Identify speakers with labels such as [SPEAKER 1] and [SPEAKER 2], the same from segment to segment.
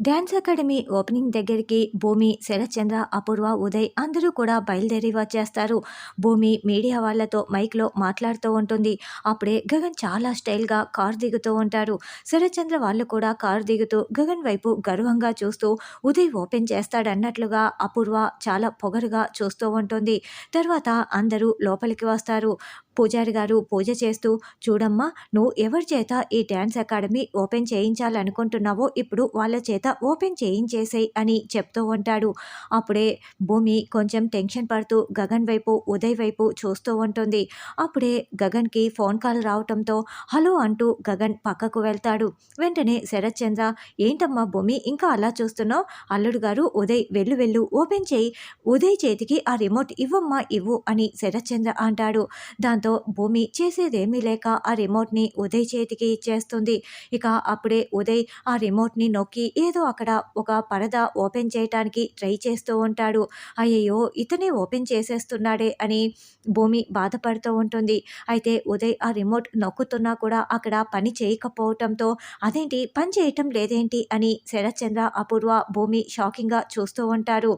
[SPEAKER 1] Dance academy opening దగ్గరికి భూమి శరత్చంద్ర అపూర్వ ఉదయ్ అందరూ కూడా బయలుదేరి వచ్చేస్తారు. భూమి మీడియా వాళ్ళతో మైక్లో మాట్లాడుతూ ఉంటుంది. అప్పుడే గగన్ చాలా స్టైల్గా కార్ దిగుతూ ఉంటారు శరత్చంద్ర వాళ్ళు కూడా కార్ దిగుతూ గగన్ వైపు గర్వంగా చూస్తూ ఉదయ్ ఓపెన్ చేస్తాడన్నట్లుగా అపూర్వ చాలా పొగరుగా చూస్తూ ఉంటుంది. తర్వాత అందరూ లోపలికి వస్తారు. పూజారి గారు పూజ చేస్తూ చూడమ్మా నువ్వు ఎవరి చేత ఈ డ్యాన్స్ అకాడమీ ఓపెన్ చేయించాలనుకుంటున్నావో ఇప్పుడు వాళ్ళ చేత ఓపెన్ చేయించేసేయి అని చెప్తూ ఉంటాడు. అప్పుడే భూమి కొంచెం టెన్షన్ పడుతూ గగన్ వైపు ఉదయ్ వైపు చూస్తూ ఉంటుంది. అప్పుడే గగన్కి ఫోన్ కాల్ రావటంతో హలో అంటూ గగన్ పక్కకు వెళ్తాడు. వెంటనే శరత్ చంద్ర ఏంటమ్మా భూమి ఇంకా అలా చూస్తున్నావు? అల్లుడు గారు ఉదయ్ వెళ్ళు వెళ్ళు ఓపెన్ చేయి. ఉదయ్ చేతికి ఆ రిమోట్ ఇవ్వమ్మా ఇవ్వు అని శరత్ చంద్ర అంటాడు. దాంతో భూమి చేసేదేమీ లేక ఆ రిమోట్ని ఉదయ్ చేతికి ఇచ్చేస్తుంది. ఇక అప్పుడే ఉదయ్ ఆ రిమోట్ని నొక్కి ఏదో అక్కడ ఒక పరద ఓపెన్ చేయటానికి ట్రై చేస్తూ ఉంటాడు. అయ్యయ్యో ఇతనే ఓపెన్ చేసేస్తున్నాడే అని భూమి బాధపడుతూ ఉంటుంది. అయితే ఉదయ్ ఆ రిమోట్ నొక్కుతున్నా కూడా అక్కడ పని చేయకపోవటంతో అదేంటి పని చేయటం లేదేంటి అని శరత్చంద్ర అపూర్వ భూమి షాకింగ్గా చూస్తూ ఉంటారు.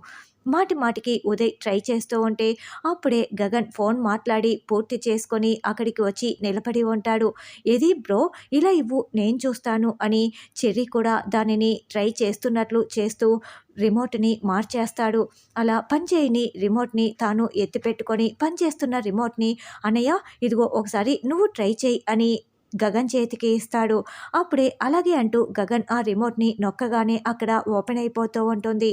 [SPEAKER 1] మాటి మాటికి ఉదయ్ ట్రై చేస్తూ ఉంటే అప్పుడే గగన్ ఫోన్ మాట్లాడి పూర్తి చేసుకొని అక్కడికి వచ్చి నిలబడి ఉంటాడు. ఏది బ్రో? ఇలా ఇవ్వు నేను చూస్తాను అని చెర్రీ కూడా దానిని ట్రై చేస్తున్నట్లు చేస్తూ రిమోట్ని మార్చేస్తాడు. అలా పనిచేయని రిమోట్ని తాను ఎత్తిపెట్టుకొని పనిచేస్తున్న రిమోట్ని అనయ్య ఇదిగో ఒకసారి నువ్వు ట్రై చేయి అని గగన్ చేతికి ఇస్తాడు. అప్పుడే అలాగే అంటూ గగన్ ఆ రిమోట్ని నొక్కగానే అక్కడ ఓపెన్ అయిపోతూ ఉంటుంది.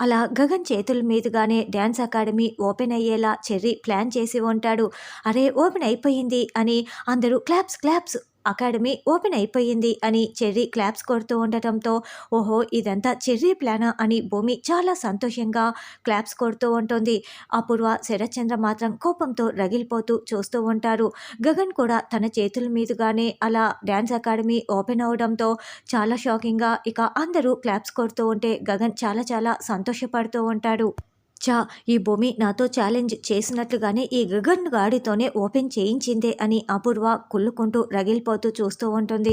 [SPEAKER 1] అలా గగన్ చేతుల మీదుగానే డ్యాన్స్ అకాడమీ ఓపెన్ అయ్యేలా చెర్రీ ప్లాన్ చేసి ఉంటాడు. అరే ఓపెన్ అయిపోయింది అని అందరూ క్లాప్స్ క్లాప్స్ అకాడమీ ఓపెన్ అయిపోయింది అని చెర్రీ క్లాప్స్ కొడుతూ ఉండటంతో ఓహో ఇదంతా చెర్రీ ప్లానా అని భూమి చాలా సంతోషంగా క్లాప్స్ కొడుతూ ఉంటుంది. అపూర్వ శరత్చంద్ర మాత్రం కోపంతో రగిలిపోతూ చూస్తూ ఉంటారు. గగన్ కూడా తన చేతుల మీదుగానే అలా డ్యాన్స్ అకాడమీ ఓపెన్ అవడంతో చాలా షాకింగ్గా ఇక అందరూ క్లాప్స్ కొడుతూ ఉంటే గగన్ చాలా చాలా సంతోషపడుతూ ఉంటాడు. చా ఈ భూమి నాతో ఛాలెంజ్ చేసినట్లుగానే ఈ గగన్ గాడితోనే ఓపెన్ చేయించిందే అని అపూర్వ కుళ్ళుకుంటూ రగిలిపోతూ చూస్తూ ఉంటుంది.